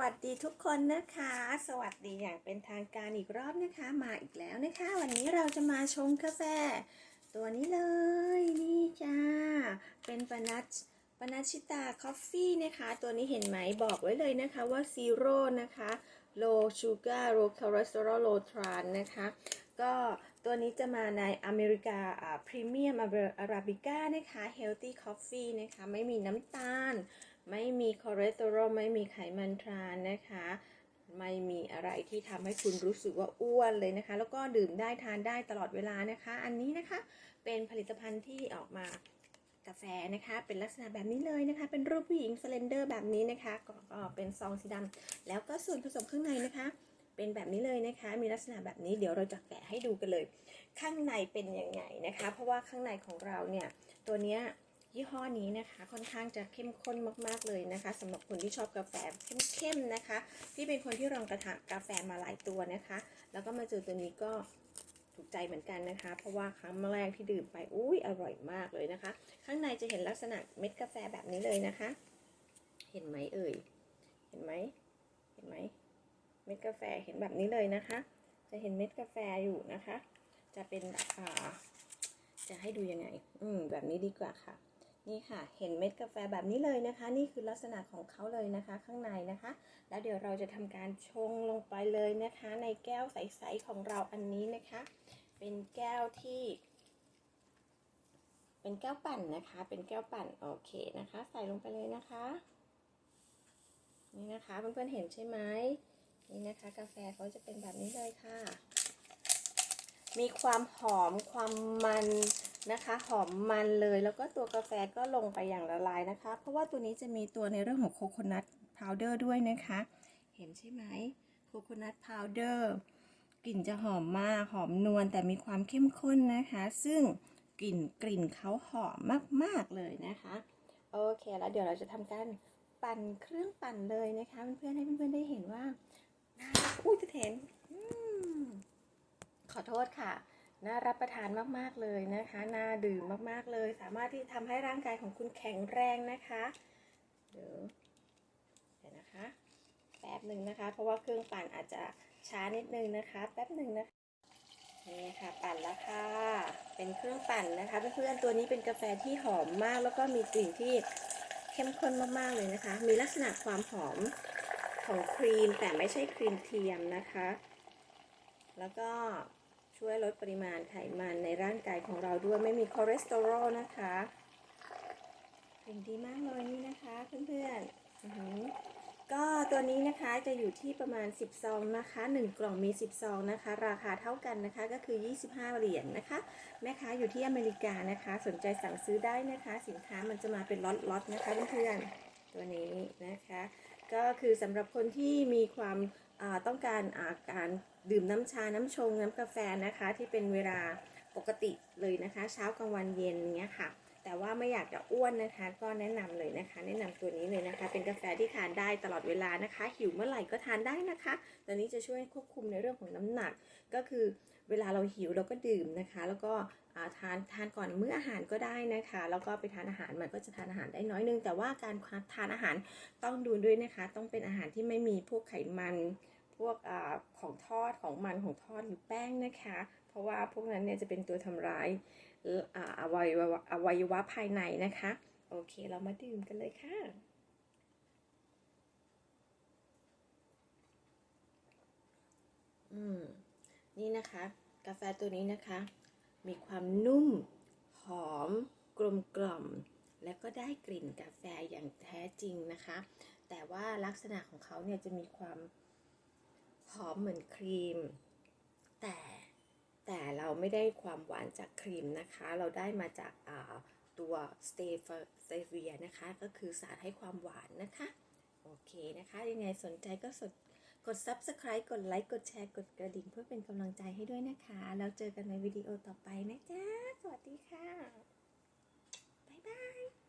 วัสดีทุกคนนะคะ สวัสดีอย่างเป็นทางการอีกรอบนะคะ มาอีกแล้วนะคะ วันนี้เราจะมาชงกาแฟ ตัวนี้เลยนี่จ้า เป็นปนัชปนัชชิตาคอฟฟี่นะคะ ตัวนี้เห็นไหมบอกไว้เลยนะคะว่าซีโร่นะคะ low sugar low cholesterol low trans นะคะ ก็ตัวนี้จะมาในอเมริกาอ่าพรีเมียมอาราบิก้านะคะ healthy coffee นะคะ ไม่มีน้ำตาล ไม่มีคอเลสเตอรอลไม่มีไขมันทรานนะคะ ไม่มีอะไรที่ทำให้คุณรู้สึกว่าอ้วนเลยนะคะ แล้วก็ดื่มได้ทานได้ตลอดเวลานะคะ อันนี้นะคะเป็นผลิตภัณฑ์ที่ออกมากาแฟนะคะ เป็นลักษณะแบบนี้เลยนะคะ เป็นรูปผู้หญิงสเลนเดอร์แบบนี้นะคะก็เป็นซองสีดำแล้วก็ส่วนผสมข้างในนะคะ เป็นแบบนี้เลยนะคะ มีลักษณะแบบนี้เดี๋ยวเราจะแกะให้ดูกันเลย ข้างในเป็นยังไงนะคะ เพราะว่าข้างในของเราเนี่ยตัวเนี้ย ยี่ห้อนี้นะคะค่อนข้างจะเข้มข้นมากๆเลยนะคะสำหรับคนที่ชอบกาแฟเข้มๆนะคะ ที่เป็นคนที่ลองกระทะกาแฟมาหลายตัวนะคะ แล้วก็มาเจอตัวนี้ก็ถูกใจเหมือนกันนะคะ เพราะว่าครั้งแรกที่ดื่มไปอุ้ยอร่อยมากเลยนะคะ ข้างในจะเห็นลักษณะเม็ดกาแฟแบบนี้เลยนะคะ เห็นไหมเอ่ยเห็นไหมเห็นไหมเม็ดกาแฟเห็นแบบนี้เลยนะคะ จะเห็นเม็ดกาแฟอยู่นะคะ จะเป็นอ่าจะให้ดูยังไง อืมแบบนี้ดีกว่าค่ะ นี่ค่ะ เห็นเม็ดกาแฟแบบนี้เลยนะคะ นี่คือลักษณะของเขาเลยนะคะ ข้างในนะคะ แล้วเดี๋ยวเราจะทำการชงลงไปเลยนะคะ ในแก้วใสๆของเราอันนี้นะคะ เป็นแก้วที่ เป็นแก้วปั่นนะคะ เป็นแก้วปั่นโอเคนะคะ ใส่ลงไปเลยนะคะ นี่นะคะเพื่อนๆเห็นใช่ไหมนี่นะคะ กาแฟเขาจะเป็นแบบนี้เลยค่ะ มีความหอมความมันนะคะ หอมมันเลยแล้วก็ตัวกาแฟก็ลงไปอย่างละลายนะคะ เพราะว่าตัวนี้จะมีตัวในเรื่องของโคโคนัทพาวเดอร์ด้วยนะคะ เห็นใช่ไหมโคโคนัทพาวเดอร์กลิ่นจะหอมมากหอมนวลแต่มีความเข้มข้นนะคะ ซึ่งกลิ่นกลิ่นเขาหอมมาก ๆ เลยนะคะ โอเค แล้วเดี๋ยวเราจะทำการปั่นเครื่องปั่นเลยนะคะ เพื่อนๆให้เพื่อนๆได้เห็นว่าน่าอุ้ยจะเห็น ขอโทษค่ะ น่ารับประทานมากๆเลยนะคะ น่าดื่มมากๆเลย สามารถที่ทำให้ร่างกายของคุณแข็งแรงนะคะ เดี๋ยวเดี๋ยวนะคะ แป๊บหนึ่งนะคะ เพราะว่าเครื่องปั่นอาจจะช้านิดนึงนะคะ แป๊บหนึ่งนะคะนี่ค่ะปั่นแล้วค่ะ เป็นเครื่องปั่นนะคะเพื่อนๆตัวนี้เป็นกาแฟที่หอมมาก แล้วก็มีกลิ่นที่เข้มข้นมากๆเลยนะคะ มีลักษณะความหอมของครีมแต่ไม่ใช่ครีมเทียมนะคะ แล้วก็ ช่วยลดปริมาณไขมันในร่างกายของเราด้วยไม่มีคอเลสเตอรอลนะคะเป็นดีมากเลยนี่นะคะเพื่อนๆอือหือก็ตัวนี้นะคะจะอยู่ที่ประมาณ 10 ซองนะคะ 1 กล่องมี 10 ซองนะคะ ราคาเท่ากันนะคะก็คือ 25 เหรียญนนะคะ แม่ค้าอยู่ที่อเมริกานะคะ สนใจสั่งซื้อได้นะคะ สินค้ามันจะมาเป็นล็อตๆนะคะเพื่อนๆตัวนี้นะคะ ก็คือสำหรับคนที่มีความต้องการอาการดื่มน้ำชา น้ำชง น้ำกาแฟนะคะ ที่เป็นเวลาปกติเลยนะคะ เช้ากลางวันเย็นเนี้ยค่ะ แต่ว่าไม่อยากจะอ้วนนะคะ ก็แนะนำเลยนะคะ แนะนำตัวนี้เลยนะคะ เป็นกาแฟที่ทานได้ตลอดเวลานะคะ หิวเมื่อไหร่ก็ทานได้นะคะ ตัวนี้จะช่วยควบคุมในเรื่องของน้ำหนัก ก็คือเวลาเราหิวเราก็ดื่มนะคะ แล้วก็ทานทานก่อนมื้ออาหารก็ได้นะคะ แล้วก็ไปทานอาหารมันก็จะทานอาหารได้น้อยนึง แต่ว่าการทานอาหารต้องดูด้วยนะคะ ต้องเป็นอาหารที่ไม่มีพวกไขมัน วกอของทอดของมันของทอดหรือแป้งนะคะ เพราะว่าพวกนั้นเนี่ยจะเป็นตัวทำร้ายอ่าอวัยวะอวัยวะภายในนะคะ โอเคเรามาดื่มกันเลยค่ะอืมนี่นะคะ กาแฟตัวนี้นะคะ มีความนุ่ม หอม กลมกล่อม และก็ได้กลิ่นกาแฟอย่างแท้จริงนะคะ แต่ว่าลักษณะของเขาเนี่ยจะมีความ หอมเหมือนครีม แต่แต่เราไม่ได้ความหวานจากครีมนะคะ เราได้มาจากตัวสเตฟสเตเวียนะคะ ก็คือสารให้ความหวานนะคะ โอเคนะคะ ยังไงสนใจก็สดกด subscribe กดไลค์ กดแชร์ กดกระดิ่งเพื่อเป็นกำลังใจให้ด้วยนะคะ แล้วเจอกันในวิดีโอต่อไปนะจ๊ะ สวัสดีค่ะ บ๊ายบาย